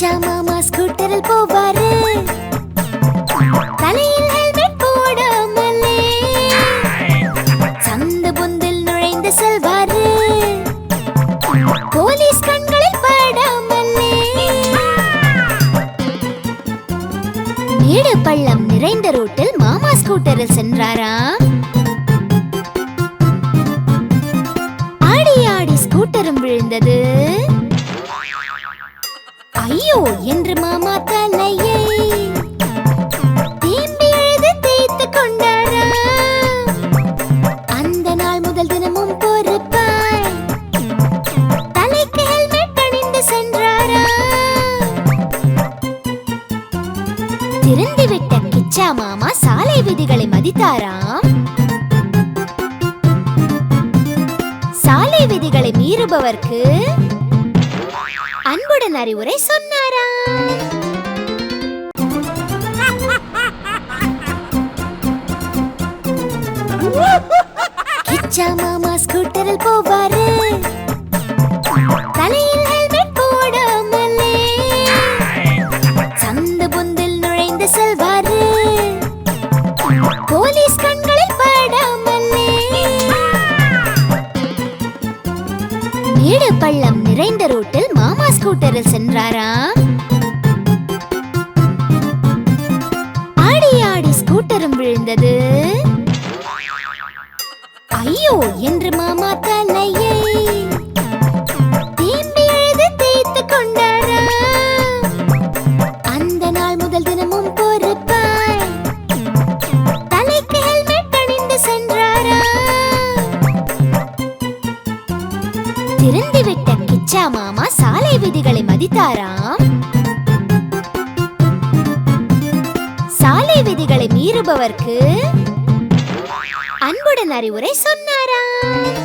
மாமா ஸ்கூட்டரில் போவாரு. தலையில் ஹெல்மெட் போடாமலே சந்து பொந்தில் நுழைந்து செல்வாரு. போலீஸ் கண்களில் படாமலே மேடு பள்ளம் நிறைந்த ரோட்டில் மாமா ஸ்கூட்டரில் சென்றாரா ஆடி ஆடி ஸ்கூட்டரும் விழுந்தது. என்று மாமா தலையை தேம்பி எழுது தேய்த்து கொண்டாரா? அந்த நாள் முதல் தினமும் பொறுப்பாய் தலைக்கு ஹெல்மெட் அணிந்து சென்றாரா? திருந்திவிட்ட கிச்சா மாமா சாலை விதிகளை மதித்தாராம் சாலை விதிகளை மீறுபவர்க்கு அன்புடன் அறிவுரை சொன்னாரா? கிச்சா மாமா ஸ்கூட்டரில் போவாரு. தலையில் ஹெல்மெட் போடாமலே. சந்து புந்தில் நுழைந்து செல்வாரு. போலீஸ் கண்களில் படாமலே. மேடு பள்ளம் நிறைந்த ரோட்டில் மாமா ஸ்கூட்டரில் சென்றாராம். ஆடி ஆடி ஸ்கூட்டரும் விழுந்தது. ஐயோ என்று மாமா தலையை தேம்பி எழுது தேய்த்து கொண்டாரா அந்த நாள் முதல் தினமும் பொறுப்பாய் தலைக்கு ஹெல்மெட் அணிந்து சென்றாரா திருந்திவிட்ட அச்சா மாமா சாலை விதிகளை மதித்தாராம்? சாலை விதிகளை மீறுபவர்க்கு அன்புடன் அறிவுரை சொன்னாராம்.